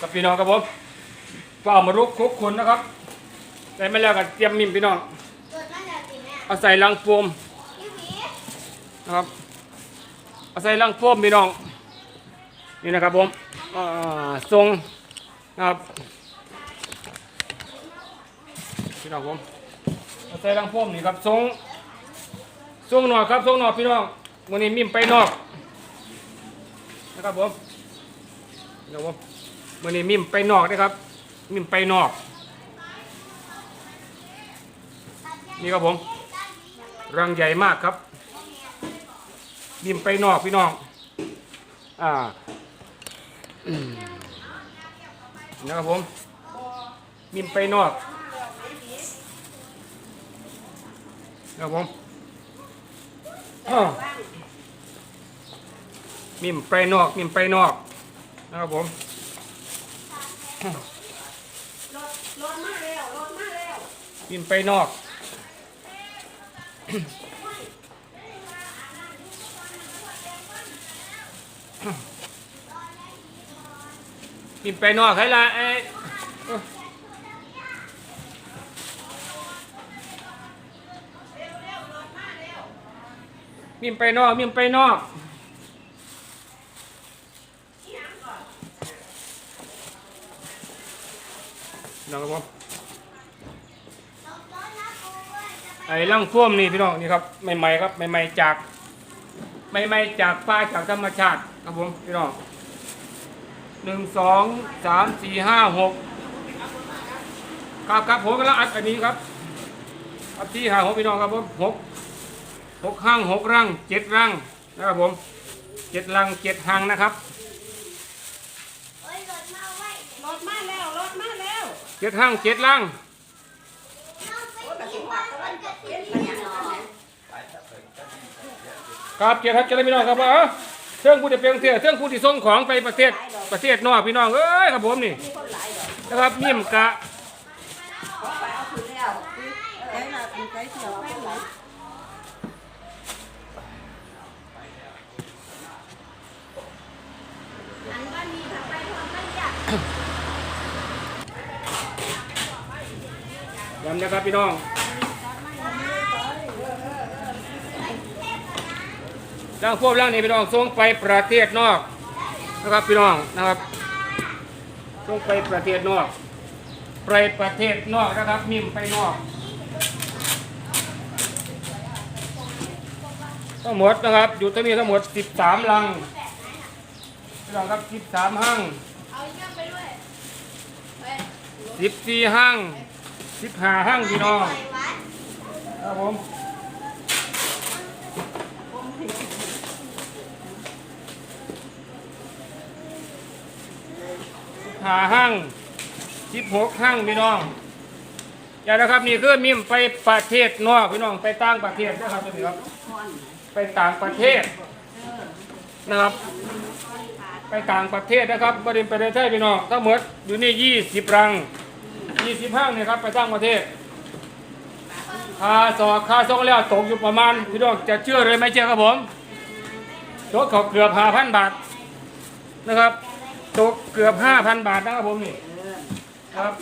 กับพี่น้องครับผมเปล่ามารุกคุกคนนะครับได้มาแล้วก็เตรียมมิมพี่น้องเกิดมาจากสิแม่เอาใส่ลังโฟมพี่หมีนะครับเอาใส่ลังโฟมพี่น้องนี่นะครับผมอ่าทรงนะครับพี่น้องผมเอาใส่ลังโฟมนี่ครับทรงทรงหนอกครับทรงหนอกพี่น้องวันนี้มิมไปนอกนะครับผมนะครับผม วันนี้มิมไปนอกนะครับ มิมไปนอก นี่ครับผม รังใหญ่มากครับ มิมไปนอกพี่น้อง อ่านะครับผม มิมไปนอกนะครับผมอ้อมิมไปนอก มิมไปนอกนะครับผม รถรถมากแล้วรถมากแล้วมิมไปนอกมิมไปนอกให้ละไอ้มิมไปนอกมิมไปนอก น้องครับผมไอ้ร่างพ่วมนี่พี่น้องนี่ครับใหม่ๆครับใหม่ๆจากใหม่ๆจากฟ้าจากธรรมชาติครับผมพี่น้องหนึ่งสองสามสี่ห้าหกครับครับผมกำลังอัดอันนี้ครับอัดที่ห้าหกพี่น้องครับผมหกหกห้างหกรังเจ็ดรังนะครับผมเจ็ดรังเจ็ดหางนะครับ เอ้ยรถมาไว้ รถมาแล้วรถมาแล้ว เจ็ดหางเจ็ดรังน้องไปกินวันวันจะสิบมันยังครับเจ็ดครับเจ็ดแล้วพี่น้องครับว่าเอ้อเรื่องผู้ที่เป็นเสียเรื่องผู้ที่ส่งของไปประเทศประเทศนอกพี่น้องเอ้ยครับผมนี่นะครับนิ่มกะ ไปเอาคืนแล้วใจละใจเสียวไปหลายอันบ้านนี้ทำไปทำไม่ยาก ย้ำนะครับพี่น้องร่างพวกร่างนี้พี่น้องส่งไปประเทศนอกนะครับพี่น้องนะครับส่งไปประเทศนอก ไปประเทศนอกนะครับมิมไปนอกทั้งหมดนะครับ อยู่ที่นี่ทั้งหมด 13 ลังพี่น้องครับ 13 ห้างเอาเงี้ยไปด้วย 14ห้าง15ห้าห้างพี่น้องครับผมหาห้างสิบหกห้างพี่น้องอย่านะครับนี่คือมิมไปประเทศนอกพี่น้องไปต่างประเทศนะครับตัวนี้ครับ ไปต่างประเทศนะครับ ไปต่างประเทศนะครับบริเวณประเทศไทยพี่น้องทั้งหมดอยู่นี่ยี่สิบรังยี่สิบห้างเนี่ยครับไปต่างประเทศค่าสอค่าส่งแล้วตกอยู่ประมาณพี่น้องจะเชื่อเลยไหมเชื่อครับผมตกเขาเกือบห้าพันบาทนะครับตกเกือบห้าพันบาทนะครับผมนี่ครับ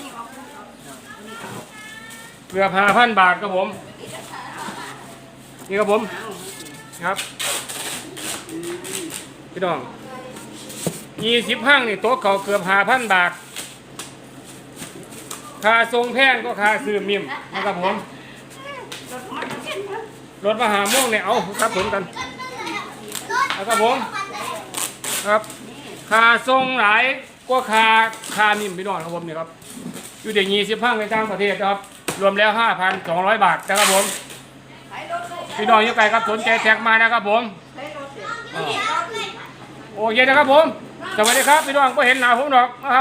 เกือบห้าพันบาทครับผมนี่ครับผมครับพี่น้อง ยี่สิบห้างนี่โต๊ะเขาเกือบห้าพันบาทค่าทรงแพงก็ค่าซื้อมิมนะครับผม รถมาหาโม่วงเนี่ยเอาครับผมกันรถแล้วครับผมครับค่าทรงหลายก็ค่าค่านิ่มพี่น้องครับผมเนี่ยครับอยู่เด็กยี่สิบห้างในต่างประเทศนะครับรวมแล้วห้าพันสองร้อยบาทนะครับผมพี่น้องยังไงครับสนใจแท็กมานะครับผมโอเคนะครับผม สวัสดีครับพี่น้องก็เห็นหน้าผมหรอก